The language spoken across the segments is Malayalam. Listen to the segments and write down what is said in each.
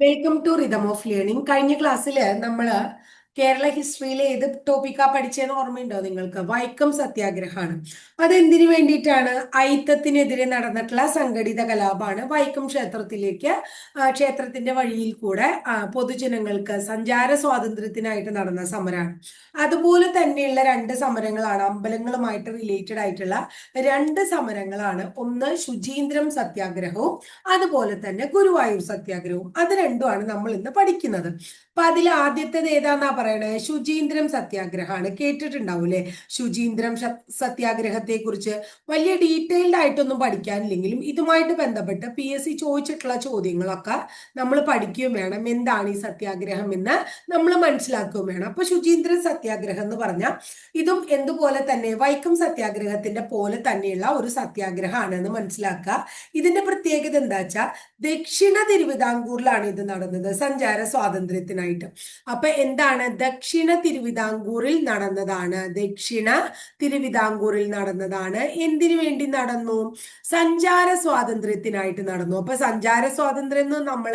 Welcome to rhythm of learning കഴിഞ്ഞ ക്ലാസ്സിൽ നമ്മൾ കേരള ഹിസ്റ്ററിയിലെ ഏത് ടോപ്പിക്കാ പഠിച്ചതെന്ന് ഓർമ്മയുണ്ടോ നിങ്ങൾക്ക്? വൈക്കം സത്യാഗ്രഹമാണ്. അതെന്തിനു വേണ്ടിയിട്ടാണ്? ഐത്തത്തിനെതിരെ നടന്നിട്ടുള്ള സംഘടിത കലാപമാണ് വൈക്കം ക്ഷേത്രത്തിലേക്ക് ക്ഷേത്രത്തിന്റെ വഴിയിൽ കൂടെ പൊതുജനങ്ങൾക്ക് സഞ്ചാര സ്വാതന്ത്ര്യത്തിനായിട്ട് നടന്ന സമരമാണ് അതുപോലെ തന്നെയുള്ള രണ്ട് സമരങ്ങളാണ് അമ്പലങ്ങളുമായിട്ട് റിലേറ്റഡ് ആയിട്ടുള്ള രണ്ട് സമരങ്ങളാണ്. ഒന്ന് ശുചീന്ദ്രം സത്യാഗ്രഹവും അതുപോലെ തന്നെ ഗുരുവായൂർ സത്യാഗ്രഹവും. അത് രണ്ടുമാണ് നമ്മൾ ഇന്ന് പഠിക്കുന്നത്. അപ്പൊ അതിൽ ആദ്യത്തേത് ഏതാന്നാ പറയണേ? ശുചീന്ദ്രം സത്യാഗ്രഹമാണ്. കേട്ടിട്ടുണ്ടാവൂലേ? ശുചീന്ദ്രം സത്യാഗ്രഹത്തെ കുറിച്ച് വലിയ ഡീറ്റെയിൽഡ് ആയിട്ടൊന്നും പഠിക്കാനില്ലെങ്കിലും ഇതുമായിട്ട് ബന്ധപ്പെട്ട് പി എസ് സി ചോദിച്ചിട്ടുള്ള ചോദ്യങ്ങളൊക്കെ നമ്മൾ പഠിക്കുകയും വേണം. എന്താണ് ഈ സത്യാഗ്രഹം എന്ന് നമ്മൾ മനസ്സിലാക്കുകയും വേണം. അപ്പൊ ശുചീന്ദ്രൻ സത്യാഗ്രഹം എന്ന് പറഞ്ഞാൽ ഇതും എന്തുപോലെ തന്നെ വൈക്കം സത്യാഗ്രഹത്തിന്റെ പോലെ തന്നെയുള്ള ഒരു സത്യാഗ്രഹമാണെന്ന് മനസ്സിലാക്കുക. ഇതിന്റെ പ്രത്യേകത എന്താ വെച്ചാൽ ദക്ഷിണ തിരുവിതാംകൂറിലാണ് ഇത് നടന്നത്. സഞ്ചാര സ്വാതന്ത്ര്യത്തിനായിട്ട് അപ്പൊ എന്താണ്? ദക്ഷിണ തിരുവിതാംകൂറിൽ നടന്നതാണ്. ദക്ഷിണ തിരുവിതാംകൂറിൽ നടന്നതാണ്. എന്തിനു വേണ്ടി നടന്നു? സഞ്ചാര സ്വാതന്ത്ര്യത്തിനായിട്ട് നടന്നു. അപ്പൊ സഞ്ചാര സ്വാതന്ത്ര്യം എന്ന് നമ്മൾ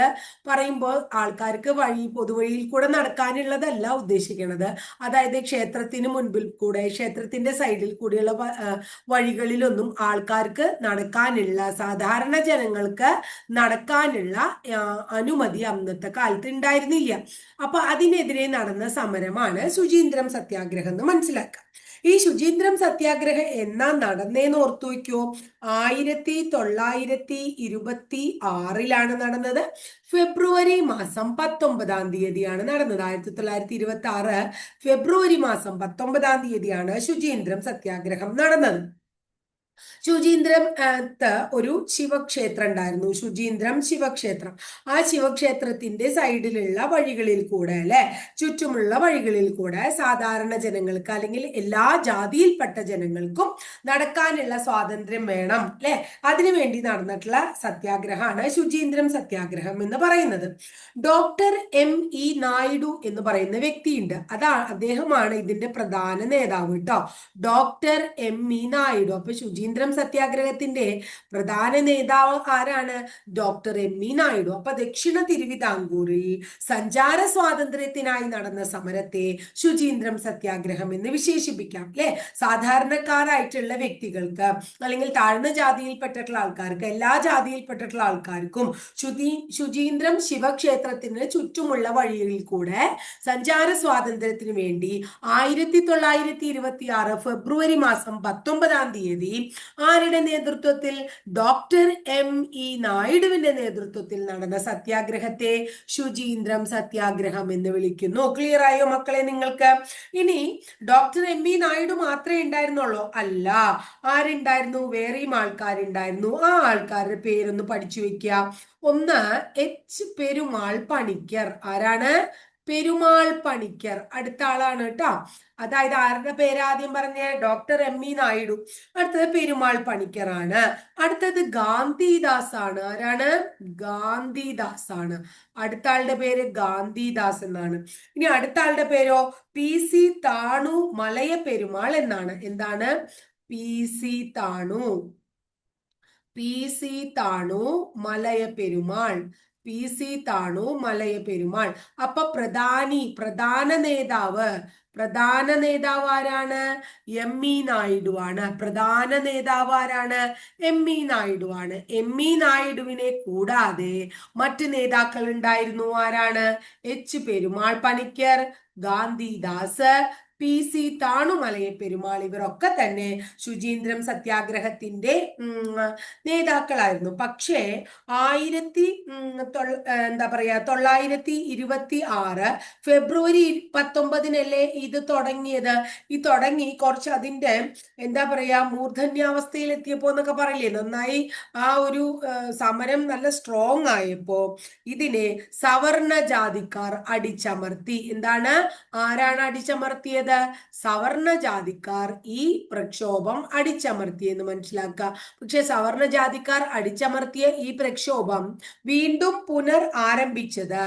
പറയുമ്പോൾ ആൾക്കാർക്ക് വഴി പൊതുവഴിയിൽ കൂടെ നടക്കാനുള്ളതല്ല ഉദ്ദേശിക്കുന്നത് അതായത് ക്ഷേത്രത്തിന് മുൻപിൽ കൂടെ ക്ഷേത്രത്തിന്റെ സൈഡിൽ കൂടിയുള്ള വഴികളിലൊന്നും ആൾക്കാർക്ക് നടക്കാനുള്ള സാധാരണ ജനങ്ങൾക്ക് നടക്കാനുള്ള അനുമതി അന്നത്തെ കാലത്ത് ഉണ്ടായിരുന്നില്ല. അപ്പൊ അതിനെതിരെ നടന്ന സമരമാണ് ശുചീന്ദ്രം സത്യാഗ്രഹം എന്ന് മനസ്സിലാക്കുക. ഈ ശുചീന്ദ്രം സത്യാഗ്രഹം എന്നാ നടന്നേന്ന് ഓർത്തു വയ്ക്കോ ആയിരത്തി തൊള്ളായിരത്തി ഇരുപത്തി ആറിലാണ് നടന്നത്. ഫെബ്രുവരി മാസം പത്തൊമ്പതാം തീയതിയാണ് നടന്നത്. ആയിരത്തി തൊള്ളായിരത്തി ഇരുപത്തി ആറ് ഫെബ്രുവരി മാസം പത്തൊമ്പതാം തീയതിയാണ് ശുചീന്ദ്രം സത്യാഗ്രഹം നടന്നത്. ശുചീന്ദ്രം ത്ത് ഒരു ശിവക്ഷേത്രം ഉണ്ടായിരുന്നു. ശുചീന്ദ്രം ശിവക്ഷേത്രം. ആ ശിവക്ഷേത്രത്തിന്റെ സൈഡിലുള്ള വഴികളിൽ കൂടെ അല്ലെ? ചുറ്റുമുള്ള വഴികളിൽ കൂടെ സാധാരണ ജനങ്ങൾക്ക് അല്ലെങ്കിൽ എല്ലാ ജാതിയിൽപ്പെട്ട ജനങ്ങൾക്കും നടക്കാനുള്ള സ്വാതന്ത്ര്യം വേണം അല്ലെ? അതിനുവേണ്ടി നടന്നിട്ടുള്ള സത്യാഗ്രഹമാണ് ശുചീന്ദ്രം സത്യാഗ്രഹം എന്ന് പറയുന്നത്. ഡോക്ടർ എം ഇ നായിഡു എന്ന് പറയുന്ന വ്യക്തിയുണ്ട്. അതാ അദ്ദേഹമാണ് ഇതിന്റെ പ്രധാന നേതാവ് കേട്ടോ. Doctor M E Naidu. അപ്പൊ ശുചീന്ദ്രം സത്യാഗ്രഹത്തിന്റെ പ്രധാന നേതാവ് ആരാണ്? Doctor M. ഇ നായിഡു. അപ്പൊ ദക്ഷിണ തിരുവിതാംകൂറിൽ സഞ്ചാര സ്വാതന്ത്ര്യത്തിനായി നടന്ന സമരത്തെ ശുചീന്ദ്രം സത്യാഗ്രഹം എന്ന് വിശേഷിപ്പിക്കാം അല്ലെ? സാധാരണക്കാരായിട്ടുള്ള വ്യക്തികൾക്ക് അല്ലെങ്കിൽ താഴ്ന്ന ജാതിയിൽപ്പെട്ടിട്ടുള്ള ആൾക്കാർക്ക് എല്ലാ ജാതിയിൽപ്പെട്ടിട്ടുള്ള ആൾക്കാർക്കും ശുചീ ശുചീന്ദ്രം ശിവക്ഷേത്രത്തിന് ചുറ്റുമുള്ള വഴികളിൽ കൂടെ സഞ്ചാര സ്വാതന്ത്ര്യത്തിന് വേണ്ടി ആയിരത്തി തൊള്ളായിരത്തി ഇരുപത്തി ആറ് ഫെബ്രുവരി മാസം പത്തൊമ്പതാം തീയതി ആരുടെ നേതൃത്വത്തിൽ? ഡോക്ടർ എം ഇ നായിഡുവിന്റെ നേതൃത്വത്തിൽ നടന്ന സത്യാഗ്രഹത്തെ ശുചീന്ദ്രം സത്യാഗ്രഹം എന്ന് വിളിക്കുന്നു. ക്ലിയർ ആയോ മക്കളെ നിങ്ങൾക്ക്? ഇനി ഡോക്ടർ എം ഇ നായിഡു മാത്രമേ ഉണ്ടായിരുന്നുള്ളൂ. അല്ല ആരുണ്ടായിരുന്നു? വേറെയും ആൾക്കാരുണ്ടായിരുന്നു. ആ ആൾക്കാരുടെ പേരൊന്ന് പഠിച്ചു വെക്കുക ഒന്ന് എച്ച് പെരുമാൾ പണിക്കർ. ആരാണ്? പെരുമാൾ പണിക്കർ. അടുത്ത ആളാണ് കേട്ടോ. അതായത് ആരുടെ പേരാദ്യം പറഞ്ഞ? Doctor M E Naidu. അടുത്തത് പെരുമാൾ പണിക്കറാണ്. അടുത്തത് ഗാന്ധിദാസ് ആണ് ആരാണ്? ഗാന്ധിദാസ് ആണ് അടുത്ത ആളുടെ പേര് ഗാന്ധിദാസ് എന്നാണ്. ഇനി അടുത്ത ആളുടെ പേരോ? പി സി താണു മലയ പെരുമാൾ എന്നാണ്. എന്താണ്? P C Thanu. P C Thanu Malaya Perumal. P C Thanu Malaya Perumal അപ്പൊ പ്രധാനി പ്രധാന നേതാവ്. പ്രധാന നേതാവ് ആരാണ്? എം ഇ നായിഡു ആണ്. പ്രധാന നേതാവ് ആരാണ്? എം ഇ നായിഡു ആണ്. എം ഇ നായിഡുവിനെ കൂടാതെ മറ്റ് നേതാക്കൾ ഉണ്ടായിരുന്നു. ആരാണ്? H. Perumal Panicker Gandhidas P C താണുമലയെ Perumal ഇവരൊക്കെ തന്നെ ശുചീന്ദ്രം സത്യാഗ്രഹത്തിന്റെ നേതാക്കളായിരുന്നു. പക്ഷേ ആയിരത്തി എന്താ പറയാ തൊള്ളായിരത്തി ഇരുപത്തി ആറ് ഫെബ്രുവരി പത്തൊമ്പതിനല്ലേ ഇത് തുടങ്ങിയത്? ഈ തുടങ്ങി കുറച്ച് അതിന്റെ എന്താ പറയാ മൂർധന്യാവസ്ഥയിൽ എത്തിയപ്പോ എന്നൊക്കെ പറയില്ലേ? നന്നായി ആ ഒരു സമരം നല്ല സ്ട്രോങ് ആയപ്പോ ഇതിനെ സവർണ ജാതിക്കാർ അടിച്ചമർത്തി. എന്താണ്? ആരാണ് അടിച്ചമർത്തിയത്? നടത്തിയത് സവർണ ജാതിക്കാർ ഈ പ്രക്ഷോഭം അടിച്ചമർത്തി എന്ന് മനസ്സിലാക്കുക. പക്ഷെ സവർണ ജാതിക്കാർ അടിച്ചമർത്തിയ ഈ പ്രക്ഷോഭം വീണ്ടും പുനർ ആരംഭിച്ചത്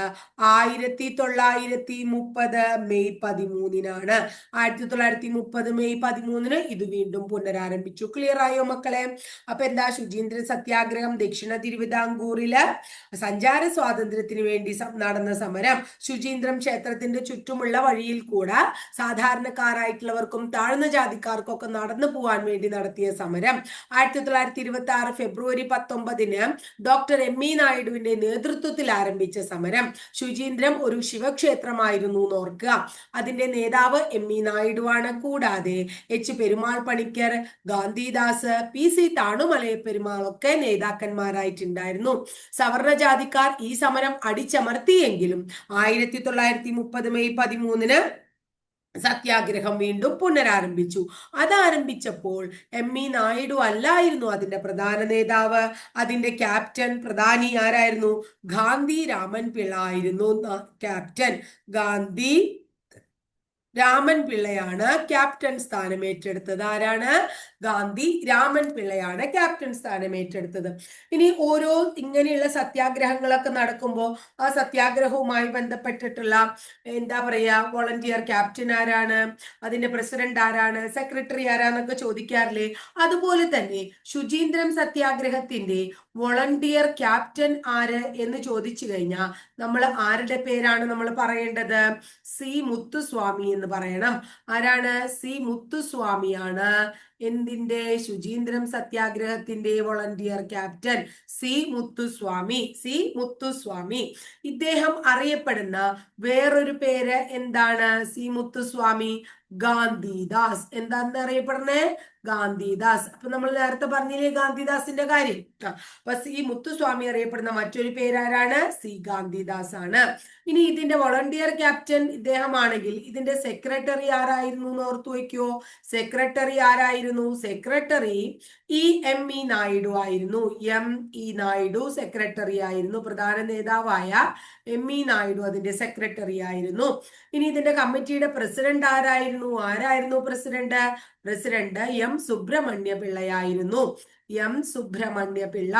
ആയിരത്തി തൊള്ളായിരത്തി മുപ്പത് മെയ് പതിമൂന്നിനാണ്. ആയിരത്തി തൊള്ളായിരത്തി മുപ്പത് മെയ് പതിമൂന്നിന് ഇത് വീണ്ടും പുനരാരംഭിച്ചു. ക്ലിയർ ആയോ മക്കളെ? അപ്പൊ എന്താ ശുചീന്ദ്രൻ സത്യാഗ്രഹം ദക്ഷിണ തിരുവിതാംകൂറിൽ സഞ്ചാര സ്വാതന്ത്ര്യത്തിന് വേണ്ടി നടന്ന സമരം ശുചീന്ദ്രം ക്ഷേത്രത്തിന്റെ ചുറ്റുമുള്ള വഴിയിൽ കൂടെ സാധാരണക്കാരായിട്ടുള്ളവർക്കും താഴ്ന്ന ജാതിക്കാർക്കും ഒക്കെ നടന്നു പോകാൻ വേണ്ടി നടത്തിയ സമരം. ആയിരത്തി തൊള്ളായിരത്തി ഇരുപത്തി ആറ് ഫെബ്രുവരി പത്തൊമ്പതിന് ഡോക്ടർ എം ഇ നായിഡുവിന്റെ നേതൃത്വത്തിൽ ആരംഭിച്ച സമരം ശുചീന്ദ്രം ഒരു ശിവക്ഷേത്രമായിരുന്നു എന്ന് ഓർക്കുക അതിന്റെ നേതാവ് എം ഇ നായിഡുവാണ്. കൂടാതെ H Perumal Panicker Gandhidas P C Thanumalaya Perumal ഒക്കെ നേതാക്കന്മാരായിട്ടുണ്ടായിരുന്നു. സവർണ ജാതിക്കാർ ഈ സമരം അടിച്ചമർത്തിയെങ്കിലും ആയിരത്തി തൊള്ളായിരത്തി മുപ്പത് മെയ് പതിമൂന്നിന് സത്യാഗ്രഹം വീണ്ടും പുനരാരംഭിച്ചു. അതാരംഭിച്ചപ്പോൾ എം ഇ നായിഡു അല്ലായിരുന്നു അതിന്റെ പ്രധാന നേതാവ്. അതിന്റെ ക്യാപ്റ്റൻ പ്രധാനി ആരായിരുന്നു? ഗാന്ധി രാമൻ പിള്ള ആയിരുന്നു ക്യാപ്റ്റൻ. ഗാന്ധി രാമൻ പിള്ളയാണ് ക്യാപ്റ്റൻ സ്ഥാനം ഏറ്റെടുത്തത്. ആരാണ്? ഗാന്ധി. രാമൻ പിള്ളയാണ് ക്യാപ്റ്റൻ സ്ഥാനം ഏറ്റെടുത്തത്. ഇനി ഓരോ ഇങ്ങനെയുള്ള സത്യാഗ്രഹങ്ങളൊക്കെ നടക്കുമ്പോൾ ആ സത്യാഗ്രഹവുമായി ബന്ധപ്പെട്ടിട്ടുള്ള എന്താ പറയാ വോളണ്ടിയർ ക്യാപ്റ്റൻ ആരാണ്? അതിന്റെ പ്രസിഡന്റ് ആരാണ്? സെക്രട്ടറി ആരാന്നൊക്കെ ചോദിക്കാറില്ലേ? അതുപോലെ തന്നെ ശുചീന്ദ്രം സത്യാഗ്രഹത്തിന്റെ വോളണ്ടിയർ ക്യാപ്റ്റൻ ആര് എന്ന് ചോദിച്ചു കഴിഞ്ഞാൽ നമ്മൾ ആരുടെ പേരാണ് നമ്മൾ പറയേണ്ടത്? സി മുത്തുസ്വാമി എന്ന് പറയണം. ആരാണ്? സി മുത്തുസ്വാമിയാണ്. എന്തിന്റെ? Suchindram സത്യാഗ്രഹത്തിന്റെ volunteer captain C Muthuswamy. C Muthuswamy. ഇദ്ദേഹം അറിയപ്പെടുന്ന വേറൊരു പേര് എന്താണ്? സി മുത്തുസ്വാമി ഗാന്ധിദാസ്. എന്താന്ന് അറിയപ്പെടുന്നേ? ഗാന്ധിദാസ്. അപ്പൊ നമ്മൾ നേരത്തെ പറഞ്ഞില്ലേ ഗാന്ധിദാസിന്റെ കാര്യം? അപ്പൊ സി മുത്തുസ്വാമി അറിയപ്പെടുന്ന മറ്റൊരു പേരാരാണ്? സി ഗാന്ധിദാസ് ആണ് ഇനി ഇതിന്റെ വോളണ്ടിയർ ക്യാപ്റ്റൻ ഇദ്ദേഹമാണെങ്കിൽ ഇതിന്റെ സെക്രട്ടറി ആരായിരുന്നു എന്ന് ഓർത്തു വയ്ക്കുവോ സെക്രട്ടറി ആരായിരുന്നു? Secretary E M E Naidu ആയിരുന്നു. എം ഇ നായിഡു സെക്രട്ടറി ആയിരുന്നു. പ്രധാന നേതാവായ എം ഇ നായിഡു അതിന്റെ സെക്രട്ടറി ആയിരുന്നു. ഇനി ഇതിന്റെ കമ്മിറ്റിയുടെ പ്രസിഡന്റ് ആരായിരുന്നു? ആരായിരുന്നു പ്രസിഡന്റ്? പ്രസിഡന്റ് എം സുബ്രഹ്മണ്യ പിള്ളയായിരുന്നു എം സുബ്രഹ്മണ്യ പിള്ള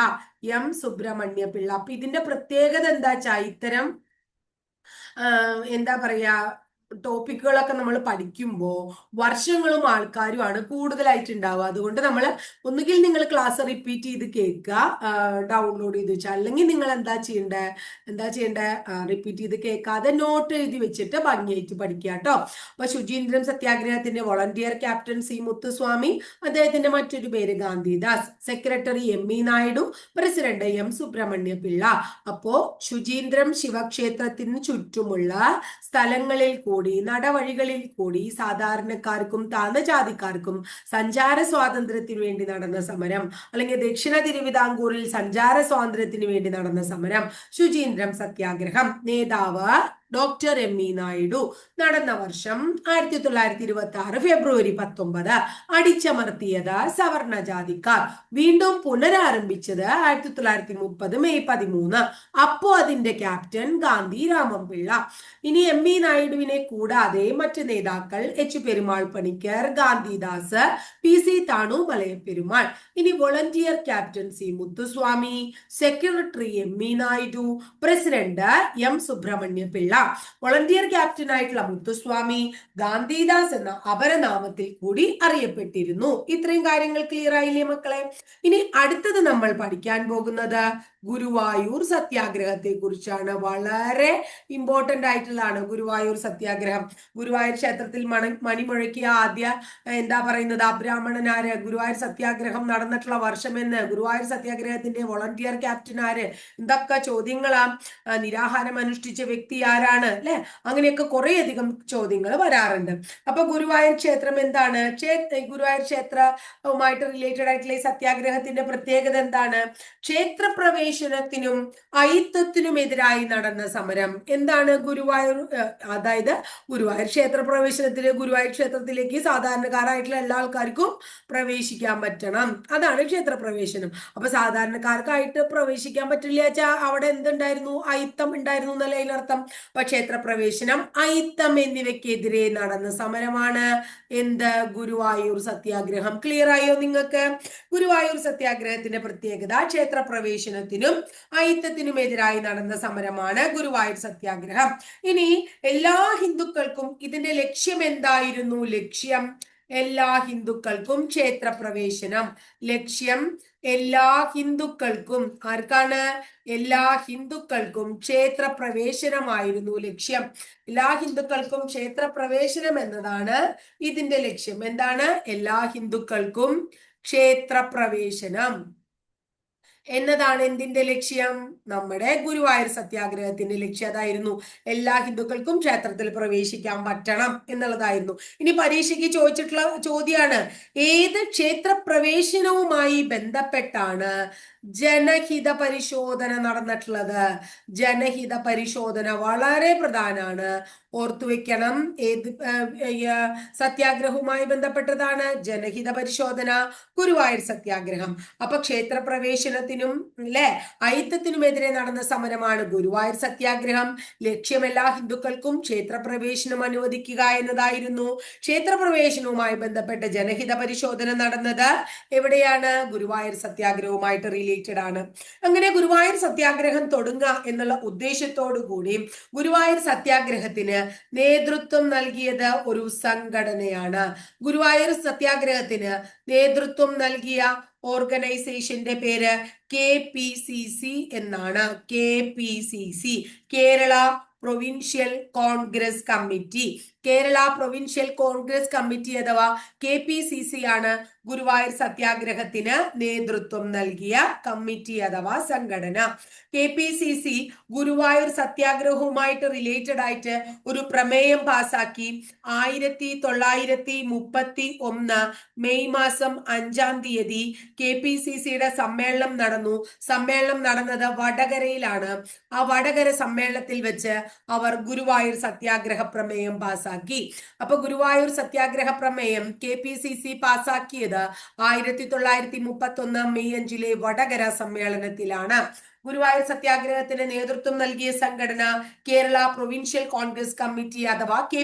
എം സുബ്രഹ്മണ്യ പിള്ള അപ്പൊ ഇതിന്റെ പ്രത്യേകത എന്താ? വെച്ചാ ഇത്തരം എന്താ പറയാ ടോപ്പിക്കുകളൊക്കെ നമ്മൾ പഠിക്കുമ്പോൾ വർഷങ്ങളും ആൾക്കാരുമാണ് കൂടുതലായിട്ട് ഉണ്ടാവുക അതുകൊണ്ട് നമ്മൾ ഒന്നുകിൽ നിങ്ങൾ ക്ലാസ് റിപ്പീറ്റ് ചെയ്ത് കേൾക്കുക ഡൗൺലോഡ് ചെയ്ത് വെച്ചാൽ അല്ലെങ്കിൽ നിങ്ങൾ എന്താ ചെയ്യേണ്ടത് എന്താ ചെയ്യേണ്ടത് റിപ്പീറ്റ് ചെയ്ത് കേൾക്കാതെ നോട്ട് എഴുതി വെച്ചിട്ട് ഭംഗിയായിട്ട് പഠിക്കുക കേട്ടോ. അപ്പൊ ശുചീന്ദ്രം സത്യാഗ്രഹത്തിന്റെ വോളണ്ടിയർ ക്യാപ്റ്റൻ സി മുത്തുസ്വാമി അദ്ദേഹത്തിന്റെ മറ്റൊരു പേര് Gandhidas secretary M E Naidu president M Subrahmanya Pillai അപ്പോ ശുചീന്ദ്രം ശിവക്ഷേത്രത്തിന് ചുറ്റുമുള്ള സ്ഥലങ്ങളിൽ കൂടി നടവഴികളിൽ കൂടി സാധാരണക്കാർക്കും താഴ്ന്ന ജാതിക്കാർക്കും സഞ്ചാര സ്വാതന്ത്ര്യത്തിന് വേണ്ടി നടന്ന സമരം അല്ലെങ്കിൽ ദക്ഷിണ തിരുവിതാംകൂറിൽ സഞ്ചാര സ്വാതന്ത്ര്യത്തിന് വേണ്ടി നടന്ന സമരം ശുചീന്ദ്രം സത്യാഗ്രഹം. നേതാവ് ഡോക്ടർ എം ഇ നായിഡു. നടന്ന വർഷം ആയിരത്തി തൊള്ളായിരത്തി ഇരുപത്തി ആറ് ഫെബ്രുവരി പത്തൊമ്പത് അടിച്ചമർത്തിയത് സവർണ ജാതിക്കാർ. വീണ്ടും പുനരാരംഭിച്ചത് ആയിരത്തി തൊള്ളായിരത്തി മുപ്പത് മെയ് പതിമൂന്ന്. അപ്പോ അതിന്റെ ക്യാപ്റ്റൻ ഗാന്ധി രാമൻപിള്ള. ഇനി എം ഇ നായിഡുവിനെ കൂടാതെ മറ്റ് നേതാക്കൾ H Perumal Panicker Gandhidas P C Thanu Malaya Perumal ഇനി volunteer captain C Muthuswamy secretary M E Naidu president M Subrahmanya Pillai volunteer captain ആയിട്ടുള്ള മുത്തുസ്വാമി ഗാന്ധിദാസ് എന്ന അപരനാമത്തിൽ കൂടി അറിയപ്പെട്ടിരുന്നു. ഇത്രയും കാര്യങ്ങൾ ക്ലിയർ ആയില്ലേ മക്കളെ? ഇനി അടുത്തത് നമ്മൾ പഠിക്കാൻ പോകുന്നത് ഗുരുവായൂർ സത്യാഗ്രഹത്തെ കുറിച്ചാണ് വളരെ ഇമ്പോർട്ടന്റ് ആയിട്ടുള്ളതാണ് ഗുരുവായൂർ സത്യാഗ്രഹം. ഗുരുവായൂർ ക്ഷേത്രത്തിൽ മണ മണിമുഴക്കിയ ആദ്യ എന്താ പറയുന്നത് അബ്രാഹ്മണനാര് ഗുരുവായൂർ സത്യാഗ്രഹം നടന്നിട്ടുള്ള വർഷമെന്ന് ഗുരുവായൂർ സത്യാഗ്രഹത്തിന്റെ വോളണ്ടിയർ ക്യാപ്റ്റൻ ആര്? എന്തൊക്കെ ചോദ്യങ്ങളാ? നിരാഹാരം അനുഷ്ഠിച്ച വ്യക്തി ആരാണ് അല്ലെ? അങ്ങനെയൊക്കെ കുറെ അധികം ചോദ്യങ്ങൾ വരാറുണ്ട്. അപ്പൊ ഗുരുവായൂർ ക്ഷേത്രം എന്താണ്? ഗുരുവായൂർ ക്ഷേത്രവുമായിട്ട് റിലേറ്റഡ് ആയിട്ടുള്ള ഈ സത്യാഗ്രഹത്തിന്റെ പ്രത്യേകത എന്താണ്? ക്ഷേത്ര പ്രവേശനത്തിനും അയിത്തത്തിനുമെതിരായി നടന്ന സമരം എന്താണ് ഗുരുവായൂർ അതായത് ഗുരുവായൂർ ക്ഷേത്ര പ്രവേശനത്തിന് ഗുരുവായൂർ ക്ഷേത്രത്തിലേക്ക് സാധാരണക്കാരായിട്ടുള്ള എല്ലാ ആൾക്കാർക്കും പ്രവേശിക്കാൻ പറ്റണം. അതാണ് ക്ഷേത്ര പ്രവേശനം അപ്പൊ സാധാരണക്കാർക്കായിട്ട് പ്രവേശിക്കാൻ പറ്റില്ല വെച്ചാൽ അവിടെ എന്തുണ്ടായിരുന്നു? അയിത്തം ഉണ്ടായിരുന്നു എന്നല്ല അതിനർത്ഥം. അപ്പൊ ക്ഷേത്രപ്രവേശനം അയിത്തം എന്നിവയ്ക്കെതിരെ നടന്ന സമരമാണ്. എന്ത്? ഗുരുവായൂർ സത്യാഗ്രഹം. ക്ലിയർ ആയോ നിങ്ങൾക്ക്? ഗുരുവായൂർ സത്യാഗ്രഹത്തിന്റെ പ്രത്യേകത ക്ഷേത്രപ്രവേശനത്തിനും അയിത്തത്തിനും എതിരായി നടന്ന സമരമാണ് ഗുരുവായൂർ സത്യാഗ്രഹം. ഇനി എല്ലാ ഹിന്ദുക്കൾക്കും ഇതിന്റെ ലക്ഷ്യം എന്തായിരുന്നു? ലക്ഷ്യം എല്ലാ ഹിന്ദുക്കൾക്കും ക്ഷേത്രപ്രവേശനം. ലക്ഷ്യം എല്ലാ ഹിന്ദുക്കൾക്കും. ആർക്കാണ്? എല്ലാ ഹിന്ദുക്കൾക്കും ക്ഷേത്രപ്രവേശനമായിരുന്നു ലക്ഷ്യം. എല്ലാ ഹിന്ദുക്കൾക്കും ക്ഷേത്രപ്രവേശനം എന്നതാണ് ഇതിന്റെ ലക്ഷ്യം. എന്താണ്? എല്ലാ ഹിന്ദുക്കൾക്കും ക്ഷേത്രപ്രവേശനം. എന്നതാണ് എന്തിന്റെ ലക്ഷ്യം? നമ്മുടെ ഗുരുവായൂർ സത്യാഗ്രഹത്തിന്റെ ലക്ഷ്യം അതായിരുന്നു എല്ലാ ഹിന്ദുക്കൾക്കും ക്ഷേത്രത്തിൽ പ്രവേശിക്കാൻ പറ്റണം എന്നുള്ളതായിരുന്നു. ഇനി പരീക്ഷയ്ക്ക് ചോദിച്ചിട്ടുള്ള ചോദ്യമാണ് ഏത് ക്ഷേത്ര പ്രവേശനവുമായി ബന്ധപ്പെട്ടാണ് ജനഹിത പരിശോധന നടന്നിട്ടുള്ളത്? ജനഹിത പരിശോധന വളരെ പ്രധാനമാണ്. ഓർത്തു വെക്കണം. ഏത് സത്യാഗ്രഹവുമായി ബന്ധപ്പെട്ടതാണ് ജനഹിത പരിശോധന ഗുരുവായൂർ സത്യാഗ്രഹം. അപ്പൊ ക്ഷേത്രപ്രവേശനത്തിനും അല്ലെ ഐത്തത്തിനുമെതിരെ നടന്ന സമരമാണ് ഗുരുവായൂർ സത്യാഗ്രഹം. ലക്ഷ്യമെല്ലാ ഹിന്ദുക്കൾക്കും ക്ഷേത്രപ്രവേശനം അനുവദിക്കുക എന്നതായിരുന്നു ക്ഷേത്രപ്രവേശനവുമായി ബന്ധപ്പെട്ട ജനഹിത പരിശോധന നടന്നത്. എവിടെയാണ്? ഗുരുവായൂർ സത്യാഗ്രഹവുമായിട്ട് റിലേറ്റഡ് ആണ്. അങ്ങനെ ഗുരുവായൂർ സത്യാഗ്രഹം തുടങ്ങുക എന്നുള്ള ഉദ്ദേശത്തോടു കൂടി ഗുരുവായൂർ സത്യാഗ്രഹത്തിന് നേതൃത്വം നൽകിയത് ഒരു സംഘടനയാണ്. ഗുരുവായൂർ സത്യാഗ്രഹത്തിന് നേതൃത്വം നൽകിയ ഓർഗനൈസേഷന്റെ പേര് കെ പി സി സി എന്നാണ്. K P C C Kerala provincial Congress committee. Kerala provincial Congress committee അഥവാ കെ പി സി സി ആണ് ഗുരുവായൂർ സത്യാഗ്രഹത്തിന് നേതൃത്വം നൽകിയ കമ്മിറ്റി അഥവാ സംഘടന. K P C C Guruvayur സത്യാഗ്രഹവുമായിട്ട് related ആയിട്ട് ഒരു പ്രമേയം പാസാക്കി. ആയിരത്തി തൊള്ളായിരത്തി മുപ്പത്തി ഒന്ന് മെയ് മാസം അഞ്ചാം തീയതി കെ പി സി സിയുടെ സമ്മേളനം നടന്നു. സമ്മേളനം നടന്നത് വടകരയിലാണ്. ആ വടകര സമ്മേളനത്തിൽ വെച്ച് അവർ ഗുരുവായൂർ സത്യാഗ്രഹ പ്രമേയം പാസാക്കി. അപ്പൊ ഗുരുവായൂർ സത്യാഗ്രഹ പ്രമേയം കെ പി സി സി പാസാക്കിയത് ആയിരത്തി തൊള്ളായിരത്തി മുപ്പത്തി ഒന്ന് മെയ് അഞ്ചിലെ വടകര സമ്മേളനത്തിലാണ് ഗുരുവായൂർ സത്യാഗ്രഹത്തിന് നേതൃത്വം നൽകിയ സംഘടന കേരള പ്രൊവിൻഷ്യൽ കോൺഗ്രസ് കമ്മിറ്റി അഥവാ കെ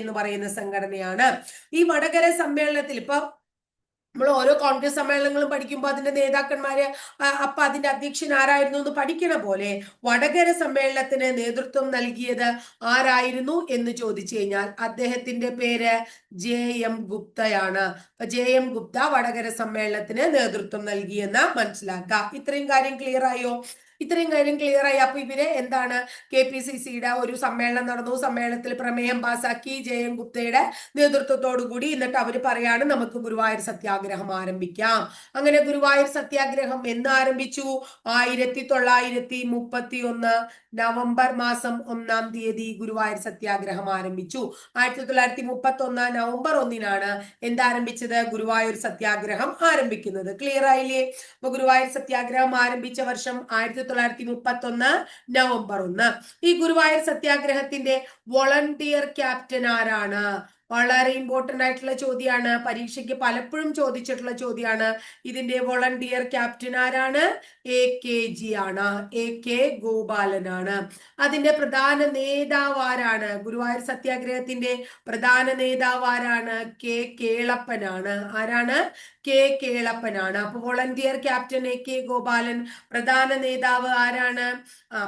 എന്ന് പറയുന്ന സംഘടനയാണ്. ഈ വടകര സമ്മേളനത്തിൽ ഇപ്പൊ നമ്മൾ ഓരോ കോൺഗ്രസ് സമ്മേളനങ്ങളും പഠിക്കുമ്പോൾ അതിന്റെ നേതാക്കന്മാര് അപ്പൊ അതിന്റെ അധ്യക്ഷൻ ആരായിരുന്നു എന്ന് പഠിക്കണ പോലെ വടകര സമ്മേളനത്തിന് നേതൃത്വം നൽകിയത് ആരായിരുന്നു എന്ന് ചോദിച്ചു കഴിഞ്ഞാൽ അദ്ദേഹത്തിന്റെ പേര് ജെ എം ഗുപ്തയാണ്. ജെ എം ഗുപ്ത വടകര സമ്മേളനത്തിന് നേതൃത്വം നൽകിയെന്ന് മനസ്സിലാക്കാം ഇത്രയും കാര്യം ക്ലിയർ ആയോ? ഇത്രയും കാര്യം ക്ലിയർ ആയി. അപ്പൊ ഇവർ എന്താണ് കെ പി സി സിയുടെ ഒരു സമ്മേളനം നടന്നു. സമ്മേളനത്തിൽ പ്രമേയം പാസാക്കി ജയൻ ഗുപ്തയുടെ നേതൃത്വത്തോടു കൂടി എന്നിട്ട് അവർ പറയാണ് നമുക്ക് ഗുരുവായൂർ സത്യാഗ്രഹം ആരംഭിക്കാം. അങ്ങനെ ഗുരുവായൂർ സത്യാഗ്രഹം എന്ന് ആരംഭിച്ചു? ആയിരത്തി തൊള്ളായിരത്തി മുപ്പത്തി ഒന്ന് നവംബർ മാസം ഒന്നാം തീയതി ഗുരുവായൂർ സത്യാഗ്രഹം ആരംഭിച്ചു. ആയിരത്തി തൊള്ളായിരത്തി മുപ്പത്തി ഒന്ന് നവംബർ ഒന്നിനാണ് എന്താരംഭിച്ചത് ഗുരുവായൂർ സത്യാഗ്രഹം ആരംഭിക്കുന്നത്. ക്ലിയർ ആയില്ലേ? അപ്പൊ ഗുരുവായൂർ സത്യാഗ്രഹം ആരംഭിച്ച വർഷം ആയിരത്തി തൊള്ളായിരത്തി മുപ്പത്തി ഒന്ന് നവംബർ ഒന്ന്. ഈ ഗുരുവായൂർ സത്യാഗ്രഹത്തിന്റെ വോളണ്ടിയർ ക്യാപ്റ്റൻ ആരാണ്? വളരെ ഇമ്പോർട്ടന്റ് ആയിട്ടുള്ള ചോദ്യമാണ് പരീക്ഷയ്ക്ക് പലപ്പോഴും ചോദിച്ചിട്ടുള്ള ചോദ്യമാണ് ഇതിന്റെ വോളണ്ടിയർ ക്യാപ്റ്റൻ ആരാണ്? എ കെ ജി ആണ്. എ കെ ഗോപാലനാണ്. അതിന്റെ പ്രധാന നേതാവ് ആരാണ്? ഗുരുവായൂർ സത്യാഗ്രഹത്തിന്റെ പ്രധാന നേതാവ് ആരാണ്? കെ കേളപ്പനാണ്. ആരാണ്? കെ കേളപ്പനാണ്. അപ്പൊ volunteer captain A K Gopalan പ്രധാന നേതാവ് ആരാണ്?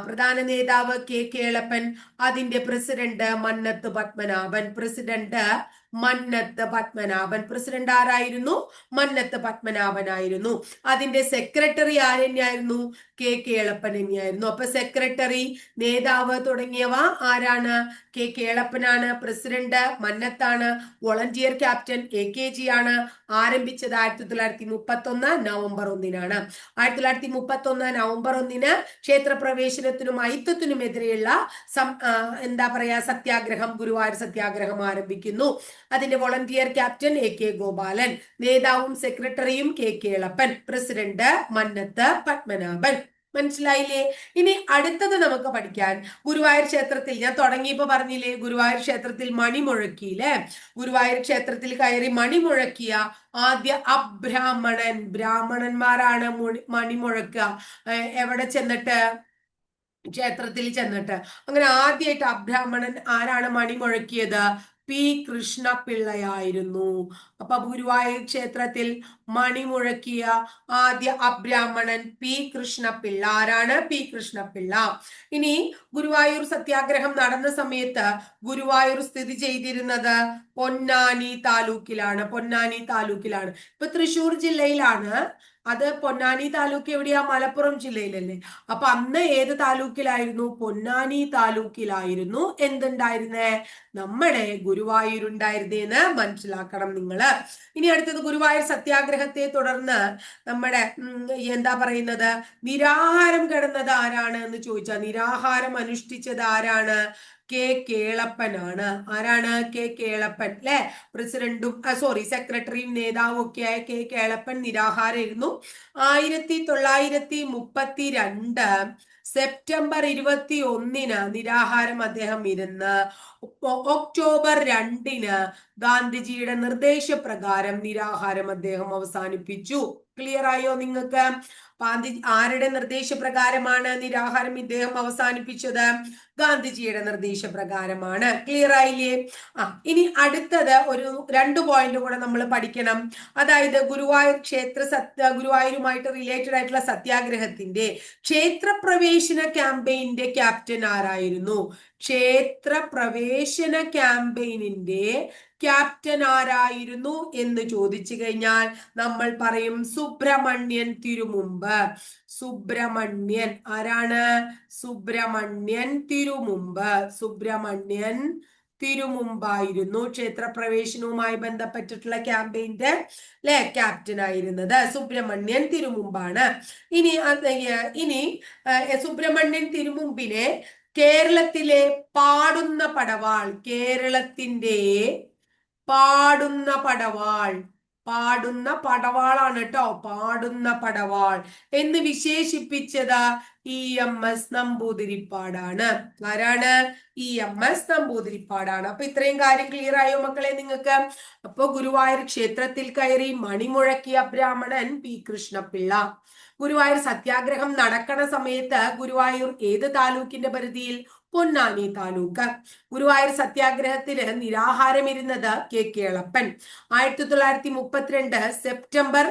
പ്രധാന നേതാവ് കെ കേളപ്പൻ അതിന്റെ president Mannath Padmanabhan president да, Mannath Padmanabhan president ആരായിരുന്നു? മന്നത്ത് പത്മനാഭനായിരുന്നു. അതിന്റെ സെക്രട്ടറി ആരെന്നെയായിരുന്നു കെ കേളപ്പൻ തന്നെയായിരുന്നു. അപ്പൊ സെക്രട്ടറി നേതാവ് തുടങ്ങിയവ ആരാണ്? കെ കേളപ്പനാണ് president മന്നത്താണ് volunteer captain A K G ആണ്. ആരംഭിച്ചത് ആയിരത്തി തൊള്ളായിരത്തി മുപ്പത്തി ഒന്ന് നവംബർ ഒന്നിനാണ്. ആയിരത്തി തൊള്ളായിരത്തി മുപ്പത്തി ഒന്ന് നവംബർ ഒന്നിന് ക്ഷേത്രപ്രവേശനത്തിനും എതിരെയുള്ള എന്താ പറയാ സത്യാഗ്രഹം ഗുരുവായൂർ സത്യാഗ്രഹം ആരംഭിക്കുന്നു. അതിന്റെ volunteer captain A K Gopalan നേതാവും സെക്രട്ടറിയും കെ കേളപ്പൻ പ്രസിഡന്റ് മന്നത്ത് പത്മനാഭൻ. മനസ്സിലായില്ലേ? ഇനി അടുത്തത് നമുക്ക് പഠിക്കാൻ ഗുരുവായൂർ ക്ഷേത്രത്തിൽ ഞാൻ തുടങ്ങിയപ്പോ പറഞ്ഞില്ലേ ഗുരുവായൂർ ക്ഷേത്രത്തിൽ മണി മുഴക്കിയില്ലേ? ഗുരുവായൂർ ക്ഷേത്രത്തിൽ കയറി മണി മുഴക്കിയ ആദ്യ അബ്രാഹ്മണൻ ബ്രാഹ്മണന്മാരാണ് മണി മുഴക്കുക. എവിടെ ചെന്നിട്ട്? ക്ഷേത്രത്തിൽ ചെന്നിട്ട്. അങ്ങനെ ആദ്യമായിട്ട് അബ്രാഹ്മണൻ ആരാണ് മണി മുഴക്കിയത്? പി കൃഷ്ണപിള്ളയായിരുന്നു. അപ്പൊ ഗുരുവായൂർ ക്ഷേത്രത്തിൽ മണി മുഴക്കിയ ആദ്യ അബ്രാഹ്മണൻ പി കൃഷ്ണപിള്ള. ആരാണ് പി കൃഷ്ണപിള്ള? ഇനി ഗുരുവായൂർ സത്യാഗ്രഹം നടന്ന സമയത്ത് ഗുരുവായൂർ സ്ഥിതി ചെയ്തിരുന്നത് പൊന്നാനി താലൂക്കിലാണ്. പൊന്നാനി താലൂക്കിലാണ്. ഇപ്പൊ തൃശൂർ ജില്ലയിലാണ് അത് പൊന്നാനി താലൂക്ക് എവിടെയാ? മലപ്പുറം ജില്ലയിലല്ലേ. അപ്പൊ അന്ന് ഏത് താലൂക്കിലായിരുന്നു? പൊന്നാനി താലൂക്കിലായിരുന്നു. എന്തുണ്ടായിരുന്നേ? നമ്മുടെ ഗുരുവായൂർ ഉണ്ടായിരുന്നേന്ന് മനസ്സിലാക്കണം നിങ്ങൾ ഇനി അടുത്തത് ഗുരുവായൂർ സത്യാഗ്രഹത്തെ തുടർന്ന് നമ്മുടെ എന്താ പറയുന്നത്? നിരാഹാരം കിടന്നത് ആരാണ് എന്ന് ചോദിച്ചാൽ നിരാഹാരം അനുഷ്ഠിച്ചത് ആരാണ്? കെ കേളപ്പനാണ് ആരാണ് കെ കേളപ്പൻ? അല്ലെ പ്രസിഡന്റും സോറി സെക്രട്ടറിയും നേതാവും ഒക്കെയായ കെ കേളപ്പൻ നിരാഹാരമായിരുന്നു. ആയിരത്തി തൊള്ളായിരത്തി മുപ്പത്തി രണ്ട് സെപ്റ്റംബർ ഇരുപത്തി ഒന്നിന് നിരാഹാരം അദ്ദേഹം ഇരുന്ന് ഒക്ടോബർ രണ്ടിന് ഗാന്ധിജിയുടെ നിർദ്ദേശപ്രകാരം നിരാഹാരം അദ്ദേഹം അവസാനിപ്പിച്ചു. ക്ലിയർ ആയോ നിങ്ങൾക്ക്? ഗാന്ധി ആരുടെ നിർദ്ദേശപ്രകാരമാണ് നിരാഹാരം ഇദ്ദേഹം അവസാനിപ്പിച്ചത്? ഗാന്ധിജിയുടെ നിർദ്ദേശപ്രകാരമാണ്. ക്ലിയർ ആയില്ലേ? ആ ഇനി അടുത്തത് ഒരു രണ്ട് പോയിന്റ് കൂടെ നമ്മൾ പഠിക്കണം. അതായത് ഗുരുവായൂർ ക്ഷേത്ര സത്യ ഗുരുവായൂരുമായിട്ട് റിലേറ്റഡ് ആയിട്ടുള്ള സത്യാഗ്രഹത്തിന്റെ ക്ഷേത്രപ്രവേശന ക്യാമ്പയിന്റെ ക്യാപ്റ്റൻ ആരായിരുന്നു? ക്ഷേത്ര പ്രവേശന ക്യാമ്പയിനിന്റെ ക്യാപ്റ്റൻ ആരായിരുന്നു എന്ന് ചോദിച്ചു കഴിഞ്ഞാൽ നമ്മൾ പറയും സുബ്രഹ്മണ്യൻ തിരുമുമ്പ്. സുബ്രഹ്മണ്യൻ ആരാണ്? സുബ്രഹ്മണ്യൻ തിരുമുമ്പ്. സുബ്രഹ്മണ്യൻ തിരുമുമ്പായിരുന്നു ക്ഷേത്രപ്രവേശനവുമായി ബന്ധപ്പെട്ടിട്ടുള്ള ക്യാമ്പയിന്റെ അല്ലെ ക്യാപ്റ്റൻ ആയിരുന്നത് സുബ്രഹ്മണ്യൻ തിരുമുമ്പാണ്. ഇനി ഇനി സുബ്രഹ്മണ്യൻ തിരുമുമ്പിനെ കേരളത്തിലെ പാടുന്ന പടവാൾ കേരളത്തിന്റെ പാടുന്ന പടവാൾ. പാടുന്ന പടവാളാണ് കേട്ടോ പാടുന്ന പടവാൾ. എന്ന് വിശേഷിപ്പിച്ചത് ഇ എം എസ് നമ്പൂതിരിപ്പാടാണ്. ആരാണ്? ഇ എം എസ് നമ്പൂതിരിപ്പാടാണ്. അപ്പൊ ഇത്രയും കാര്യം ക്ലിയർ ആയോ മക്കളെ നിങ്ങൾക്ക്? അപ്പൊ ഗുരുവായൂർ ക്ഷേത്രത്തിൽ കയറി മണിമുഴക്കിയ ബ്രാഹ്മണൻ പി കൃഷ്ണപിള്ള. ഗുരുവായൂർ സത്യാഗ്രഹം നടക്കണ സമയത്ത് ഗുരുവായൂർ ഏത് താലൂക്കിന്റെ പരിധിയിൽ? പൊന്നാനി താലൂക്ക്. ഗുരുവായൂർ സത്യാഗ്രഹത്തിന് നിരാഹാരമിരുന്നത് കെ കേളപ്പൻ ആയിരത്തി തൊള്ളായിരത്തി മുപ്പത്തിരണ്ട് സെപ്റ്റംബർ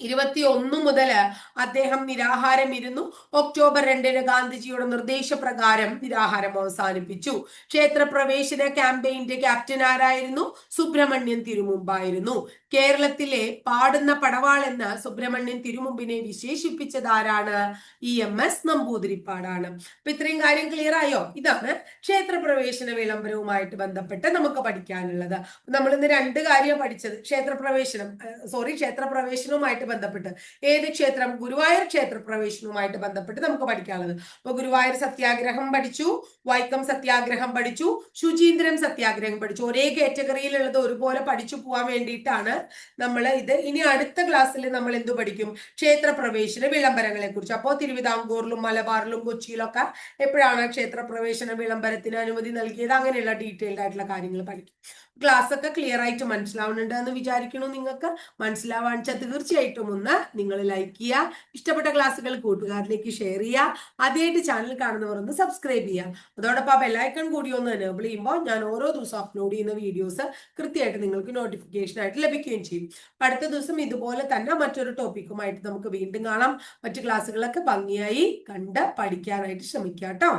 ഇരുപത്തി ഒന്ന് മുതൽ അദ്ദേഹം നിരാഹാരം ഇരുന്നു ഒക്ടോബർ രണ്ടിന് ഗാന്ധിജിയുടെ നിർദ്ദേശപ്രകാരം നിരാഹാരം അവസാനിപ്പിച്ചു. ക്ഷേത്രപ്രവേശന ക്യാമ്പയിന്റെ ക്യാപ്റ്റൻ ആരായിരുന്നു? സുബ്രഹ്മണ്യൻ തിരുമുമ്പായിരുന്നു. കേരളത്തിലെ പാടുന്ന പടവാൾ എന്ന് സുബ്രഹ്മണ്യൻ തിരുമുമ്പിനെ വിശേഷിപ്പിച്ചത് ആരാണ്? ഇ എം എസ് നമ്പൂതിരിപ്പാടാണ്. അപ്പൊ ഇത്രയും കാര്യം ക്ലിയർ ആയോ? ഇതാണ് ക്ഷേത്രപ്രവേശന വിളംബരവുമായിട്ട് ബന്ധപ്പെട്ട് നമുക്ക് പഠിക്കാനുള്ളത്. നമ്മൾ ഇന്ന് രണ്ട് കാര്യം പഠിച്ചത്. ക്ഷേത്രപ്രവേശനം സോറി ക്ഷേത്രപ്രവേശനവുമായിട്ട് ബന്ധപ്പെട്ട്. ഏത് ക്ഷേത്രം? ഗുരുവായൂർ ക്ഷേത്ര പ്രവേശനവുമായിട്ട് ബന്ധപ്പെട്ട് നമുക്ക് പഠിക്കാനുള്ളത്. അപ്പൊ ഗുരുവായൂർ സത്യാഗ്രഹം പഠിച്ചു വൈക്കം സത്യാഗ്രഹം പഠിച്ചു ശുചീന്ദ്രൻ സത്യാഗ്രഹം പഠിച്ചു. ഒരേ കാറ്റഗറിയിലുള്ളത് ഒരുപോലെ പഠിച്ചു പോകാൻ വേണ്ടിയിട്ടാണ് നമ്മൾ ഇത് ഇനി അടുത്ത ക്ലാസ്സിൽ നമ്മൾ എന്തു പഠിക്കും? ക്ഷേത്ര പ്രവേശന വിളംബരങ്ങളെ കുറിച്ച് അപ്പോൾ തിരുവിതാംകൂറിലും മലബാറിലും കൊച്ചിയിലൊക്കെ എപ്പോഴാണ് ക്ഷേത്ര പ്രവേശന വിളംബരത്തിന് അനുമതി നൽകിയത്? അങ്ങനെയുള്ള ഡീറ്റെയിൽഡ് ആയിട്ടുള്ള കാര്യങ്ങൾ പഠിക്കും. ക്ലാസ് ഒക്കെ ക്ലിയർ ആയിട്ട് മനസ്സിലാവുന്നുണ്ട് എന്ന് വിചാരിക്കണു നിങ്ങൾക്ക് മനസ്സിലാവാണിച്ചാൽ തീർച്ചയായിട്ടും ഒന്ന് നിങ്ങൾ ലൈക്ക് ചെയ്യുക ഇഷ്ടപ്പെട്ട ക്ലാസ്സുകൾ കൂട്ടുകാരിലേക്ക് ഷെയർ ചെയ്യുക ആദ്യമായിട്ട് ചാനൽ കാണുന്നവർ ഒന്ന് സബ്സ്ക്രൈബ് ചെയ്യുക അതോടൊപ്പം ആ ബെല്ലൈക്കൺ കൂടി ഒന്ന് എനേബിൾ ചെയ്യുമ്പോൾ ഞാൻ ഓരോ ദിവസം അപ്ലോഡ് ചെയ്യുന്ന വീഡിയോസ് കൃത്യമായിട്ട് നിങ്ങൾക്ക് നോട്ടിഫിക്കേഷൻ ആയിട്ട് ലഭിക്കുകയും ചെയ്യും. അടുത്ത ദിവസം ഇതുപോലെ തന്നെ മറ്റൊരു ടോപ്പിക്കുമായിട്ട് നമുക്ക് വീണ്ടും കാണാം. മറ്റു ക്ലാസ്സുകളൊക്കെ ഭംഗിയായി കണ്ട് പഠിക്കാനായിട്ട് ശ്രമിക്കാം കേട്ടോ